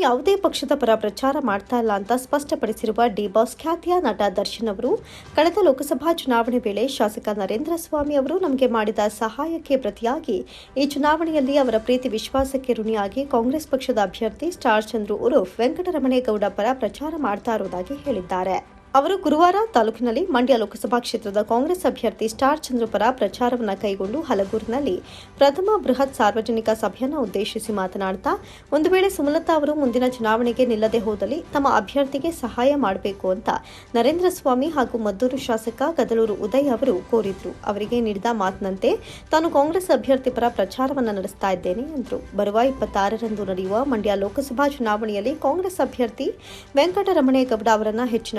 ಯಾವುದೇ ಪಕ್ಷದ ಪರ ಪ್ರಚಾರ ಮಾಡ್ತಾ ಇಲ್ಲ ಅಂತ ಸ್ಪಷ್ಟಪಡಿಸಿರುವ ಡಿ ಬಾಸ್ ಖ್ಯಾತಿಯ ನಟ ದರ್ಶನ್ ಅವರು, ಕಳೆದ ಲೋಕಸಭಾ ಚುನಾವಣೆ ವೇಳೆ ಶಾಸಕ ನರೇಂದ್ರ ಸ್ವಾಮಿ ಅವರು ನಮಗೆ ಮಾಡಿದ ಸಹಾಯಕ್ಕೆ ಪ್ರತಿಯಾಗಿ ಈ ಚುನಾವಣೆಯಲ್ಲಿ ಅವರ ಪ್ರೀತಿ ವಿಶ್ವಾಸಕ್ಕೆ ಋಣಿಯಾಗಿ ಕಾಂಗ್ರೆಸ್ ಪಕ್ಷದ ಅಭ್ಯರ್ಥಿ ಸ್ಟಾರ್ ಚಂದ್ರು ಉರುಫ್ ವೆಂಕಟರಮಣೇಗೌಡ ಪರ ಪ್ರಚಾರ ಮಾಡ್ತಾ ಇರುವುದಾಗಿ ಹೇಳಿದ್ದಾರೆ. ಅವರು ಗುರುವಾರ ತಾಲೂಕಿನಲ್ಲಿ ಮಂಡ್ಯ ಲೋಕಸಭಾ ಕ್ಷೇತ್ರದ ಕಾಂಗ್ರೆಸ್ ಅಭ್ಯರ್ಥಿ ಸ್ಟಾರ್ ಚಂದ್ರಪರ ಪ್ರಚಾರವನ್ನು ಕೈಗೊಂಡು ಹಲಗೂರಿನಲ್ಲಿ ಪ್ರಥಮ ಬೃಹತ್ ಸಾರ್ವಜನಿಕ ಸಭೆಯನ್ನು ಉದ್ದೇಶಿಸಿ ಮಾತನಾಡುತ್ತಾ ಒಂದು ವೇಳೆ ಸುಮಲತಾ ಅವರು ಮುಂದಿನ ಚುನಾವಣೆಗೆ ನಿಲ್ಲದೆ ಹೋದಲ್ಲಿ ತಮ್ಮ ಅಭ್ಯರ್ಥಿಗೆ ಸಹಾಯ ಮಾಡಬೇಕು ಅಂತ ನರೇಂದ್ರ ಸ್ವಾಮಿ ಹಾಗೂ ಮದ್ದೂರು ಶಾಸಕ ಗದಲೂರು ಉದಯ್ ಅವರು ಕೋರಿದ್ರು. ಅವರಿಗೆ ನೀಡಿದ ಮಾತಿನಂತೆ, ತಾನು ಕಾಂಗ್ರೆಸ್ ಅಭ್ಯರ್ಥಿ ಪರ ಪ್ರಚಾರವನ್ನು ನಡೆಸ್ತಾ ಇದ್ದೇನೆ ಎಂದರು. ಬರುವ ಇಪ್ಪತ್ತಾರರಂದು ನಡೆಯುವ ಮಂಡ್ಯ ಲೋಕಸಭಾ ಚುನಾವಣೆಯಲ್ಲಿ ಕಾಂಗ್ರೆಸ್ ಅಭ್ಯರ್ಥಿ ವೆಂಕಟರಮಣೇಗೌಡ ಅವರನ್ನು ಹೆಚ್ಚಿನ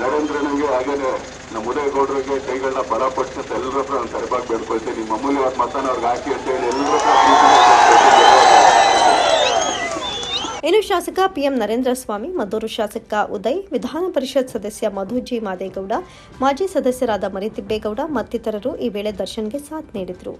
ನರೇಂದ್ರನಿಗೆ ಹಾಗೇನೆ, ನಮ್ಮ ಉದಯಗೌಡರಿಗೆ ಕೈಗಳನ್ನ ಬಲಪಡಿಸಿ ಅಂತ ಎಲ್ಲರ ಹತ್ರ ನಾನು ತರಬಾಗಿ ಬೇಡ್ಕೊಳ್ತೀನಿ. ನಿಮ್ಮ ಅಮೂಲ್ಯವಾದ ಮತನ ಅವ್ರಿಗೆ ಹಾಕಿ ಅಂತ ಹೇಳಿ ಎಲ್ಲರ ಇನ್ನು ಶಾಸಕ ಪಿಎಂ ನರೇಂದ್ರ ಸ್ವಾಮಿ, ಮದ್ದೂರು ಶಾಸಕ ಉದಯ್, ವಿಧಾನ ಪರಿಷತ್ ಸದಸ್ಯ ಮಧುಜಿ ಮಾದೇಗೌಡ, ಮಾಜಿ ಸದಸ್ಯರಾದ ಮರಿತಿಬ್ಬೇಗೌಡ ಮತ್ತಿತರರು ಈ ವೇಳೆ ದರ್ಶನ್ಗೆ ಸಾಥ್ ನೀಡಿದರು.